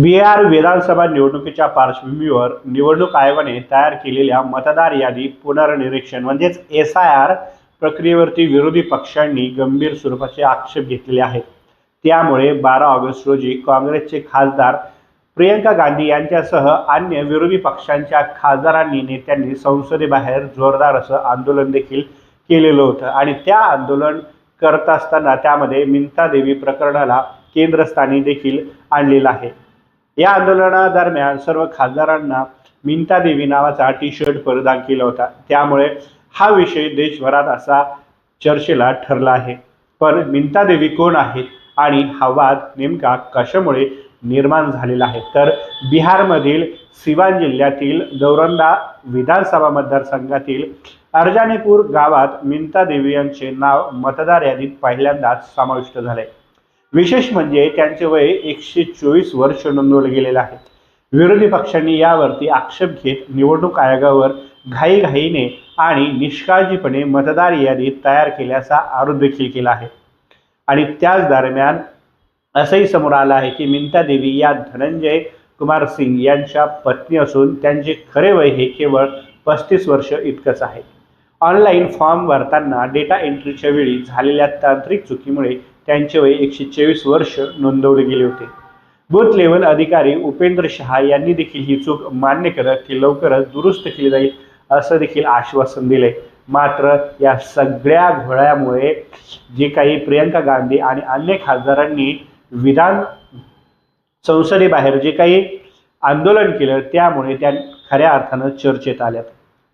बिहार विधानसभा निवडणुकीच्या पार्श्वभूमीवर निवडणूक आयोगाने तयार केलेल्या मतदार यादी पुनर्निरीक्षण म्हणजेच एस आय आर प्रक्रियेवरती विरोधी पक्षांनी गंभीर स्वरूपाचे आक्षेप घेतलेले आहेत. त्यामुळे बारा ऑगस्ट रोजी काँग्रेसचे खासदार प्रियंका गांधी यांच्यासह अन्य विरोधी पक्षांच्या खासदारांनी नेत्यांनी संसदेबाहेर जोरदार असं आंदोलन देखील केलेलं होतं आणि त्या आंदोलन करत असताना त्यामध्ये मिंता देवी प्रकरणाला केंद्रस्थानी देखील आणलेलं आहे. या आंदोलनादरम्यान सर्व खासदारांना मिंता देवी नावाचा टी शर्ट परिधान केला होता. त्यामुळे हा विषय देशभरात असा चर्चेला ठरला आहे. पण मिंता देवी कोण आहेत आणि हा वाद नेमका कशामुळे निर्माण झालेला आहे? तर बिहारमधील सिवान जिल्ह्यातील दौरंदा विधानसभा मतदारसंघातील अर्जानीपूर गावात मिंता देवी यांचे नाव मतदार यादीत पहिल्यांदाच समाविष्ट झाले विशेष म्हणजे त्यांचे वय एकशे चोवीस वर्ष नोंदवले गेलेले आहे. विरोधी पक्षांनी यावरती आक्षेप घेत निवडणूक आयोगावर घाईघाईने आणि निष्काळजीपणे मतदार यादी तयार केल्याचा आरोप देखील केला आहे. आणि त्याच दरम्यान असंही समोर आलं आहे की मिंता देवी या धनंजय कुमार सिंग यांच्या पत्नी असून त्यांचे खरे वय हे केवळ पस्तीस वर्ष इतकंच आहे. ऑनलाईन फॉर्म भरताना डेटा एंट्रीच्या वेळी झालेल्या तांत्रिक चुकीमुळे त्यांचे वय एकशे चोवीस वर्ष नोंदवले गेले होते. बूथ लेवल अधिकारी उपेंद्र शहा यांनी देखील ही चूक मान्य करत ती लवकरच दुरुस्त केली जाईल असं देखील आश्वासन दिले. मात्र या सगळ्या घोळ्यामुळे जे काही प्रियंका गांधी आणि अन्य खासदारांनी विधान संसदेबाहेर जे काही आंदोलन केलं त्यामुळे त्या खऱ्या अर्थानं चर्चेत आल्यात.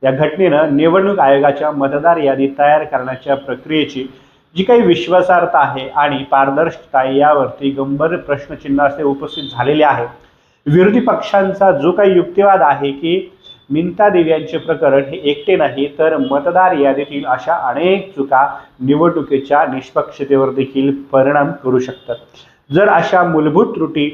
या घटनेनं निवडणूक आयोगाच्या मतदार यादी तयार करण्याच्या प्रक्रियेची जी काही विश्वासार्हता आहे आणि पारदर्शकता आहे यावरती गंभीर प्रश्नचिन्ह असे उपस्थित झालेले आहे. विरोधी पक्षांचा जो काही युक्तिवाद आहे की मिंता देवी यांचे प्रकरण हे एकटे नाही तर मतदार यादीतील अशा अनेक चुका निवडणुकीच्या निष्पक्षतेवर देखील परिणाम करू शकतात. जर अशा मूलभूत त्रुटी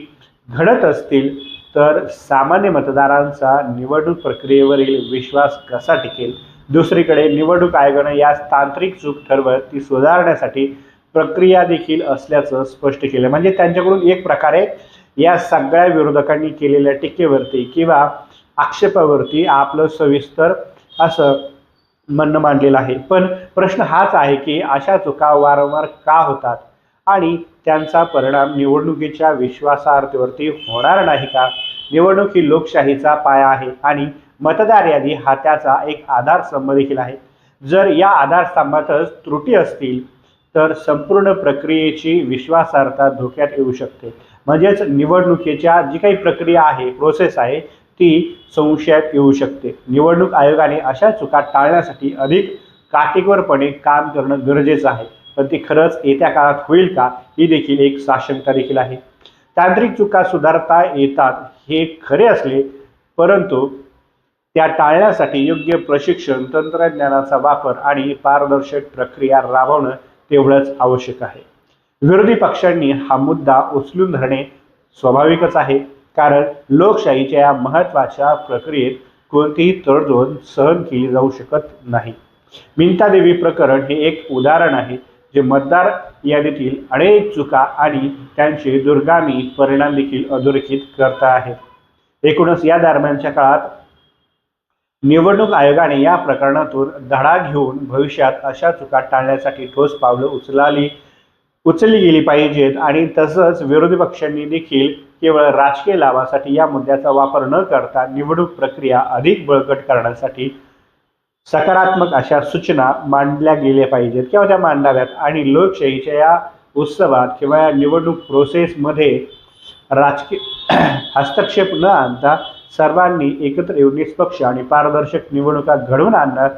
घडत असतील तर सामान्य मतदारांचा निवडणूक प्रक्रियेवरील विश्वास कसा टिकेल? दुसरीकडे निवडणूक आयोगानं या तांत्रिक चूक ठरवत ती सुधारण्यासाठी प्रक्रिया देखील असल्याचं स्पष्ट केलं. म्हणजे त्यांच्याकडून एक प्रकारे या सगळ्या विरोधकांनी केलेल्या टीकेवरती किंवा आक्षेपावरती आपलं सविस्तर असं म्हणणं मांडलेलं आहे. पण प्रश्न हाच आहे की अशा चुका वारंवार का होतात? आणि त्यांचा परिणाम निवडणुकीच्या विश्वासार्हतेवरती होणार नाही का? निवडणूक ही लोकशाहीचा पाया आहे आणि मतदार यादी हा त्याचा एक आधारस्तंभ देखील आहे. जर या आधारस्तंभातच त्रुटी असतील तर संपूर्ण प्रक्रियेची विश्वासार्हता धोक्यात येऊ शकते. म्हणजेच निवडणुकीच्या जी काही प्रक्रिया आहे प्रोसेस आहे ती संशयात येऊ शकते. निवडणूक आयोगाने अशा चुका टाळण्यासाठी अधिक काटेकोरपणे काम करणं गरजेचं आहे. पण ती खरंच येत्या काळात होईल का ही देखील एक साशंका देखील आहे. तांत्रिक चुका सुधारता येतात हे खरे असले परंतु त्या टाळण्यासाठी योग्य प्रशिक्षण तंत्रज्ञानाचा वापर आणि पारदर्शक प्रक्रिया राबवणं तेवढंच आवश्यक आहे. विरोधी पक्षांनी हा मुद्दा उचलून धरणे स्वाभाविकच आहे कारण लोकशाहीच्या या महत्त्वाच्या प्रक्रियेत कोणतीही तडजोड सहन केली जाऊ शकत नाही. मिंतादेवी प्रकरण हे एक उदाहरण आहे जे मतदार यादीतील अनेक चुका आणि त्यांचे दुर्गामी परिणाम देखील अधोरेखित करता आहेत एकूणच या दरम्यानच्या काळात निवडणूक आयोगाने या प्रकरणातून धडा घेऊन भविष्यात अशा चुका टाळण्यासाठी ठोस पावलं उचलाली उचलली गेली पाहिजेत आणि तसंच विरोधी पक्षांनी देखील केवळ राजकीय लाभासाठी या मुद्द्याचा वापर न करता निवडणूक प्रक्रिया अधिक बळकट करण्यासाठी सकारात्मक अशा सूचना मांडल्या गेल्या पाहिजेत. किंवा त्या मांडाव्यात आणि लोकशाहीच्या या उत्सवात किंवा या निवडणूक प्रोसेसमध्ये राजकीय हस्तक्षेप न आणता सर्वांनी एकत्र येऊन निष्पक्ष आणि पारदर्शक निवडणुका घडवून आणणं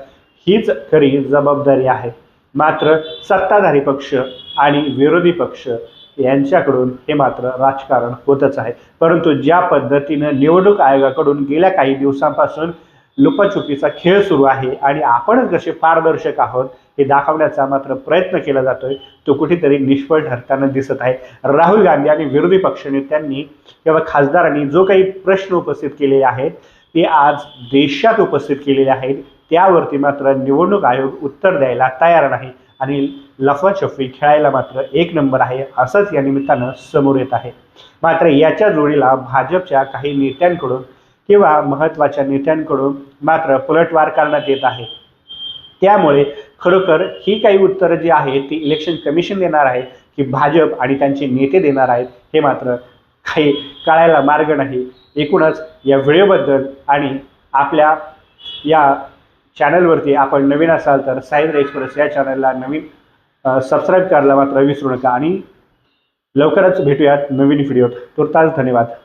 हीच खरी जबाबदारी आहे. मात्र सत्ताधारी पक्ष आणि विरोधी पक्ष यांच्याकडून हे मात्र राजकारण होतच आहे. परंतु ज्या पद्धतीनं निवडणूक आयोगाकडून गेल्या काही दिवसांपासून लुपाछुपीचा खेळ सुरू आहे आणि आपणच कसे पारदर्शक आहोत हे दाखवण्याचा मात्र प्रयत्न केला जातोय. तो कुठेतरी निष्फळ ठरताना दिसत आहे. राहुल गांधी आणि विरोधी पक्षनेत्यांनी किंवा खासदारांनी जो काही प्रश्न उपस्थित केलेले आहेत ते आज देशात उपस्थित केलेले आहेत. त्यावरती मात्र निवडणूक आयोग उत्तर द्यायला तयार नाही. आणि लफाछफी खेळायला मात्र एक नंबर आहे असंच या निमित्तानं समोर येत आहे. मात्र याच्या जोडीला भाजपच्या काही नेत्यांकडून किंवा महत्त्वाच्या नेत्यांकडून मात्र पलटवार करण्यात येत आहे. त्यामुळे खरोखर ही काही उत्तरं जी आहेत ती इलेक्शन कमिशन देणार आहे की भाजप आणि त्यांचे नेते देणार आहेत हे मात्र काही कळायला मार्ग नाही. एकूणच या व्हिडिओबद्दल आणि आपल्या या चॅनलवरती आपण नवीन असाल तर साहित्य एक्सप्रेस या चॅनलला नवीन सबस्क्राईब करायला मात्र विसरू नका. आणि लवकरच भेटूयात नवीन व्हिडिओत तुर्तास धन्यवाद.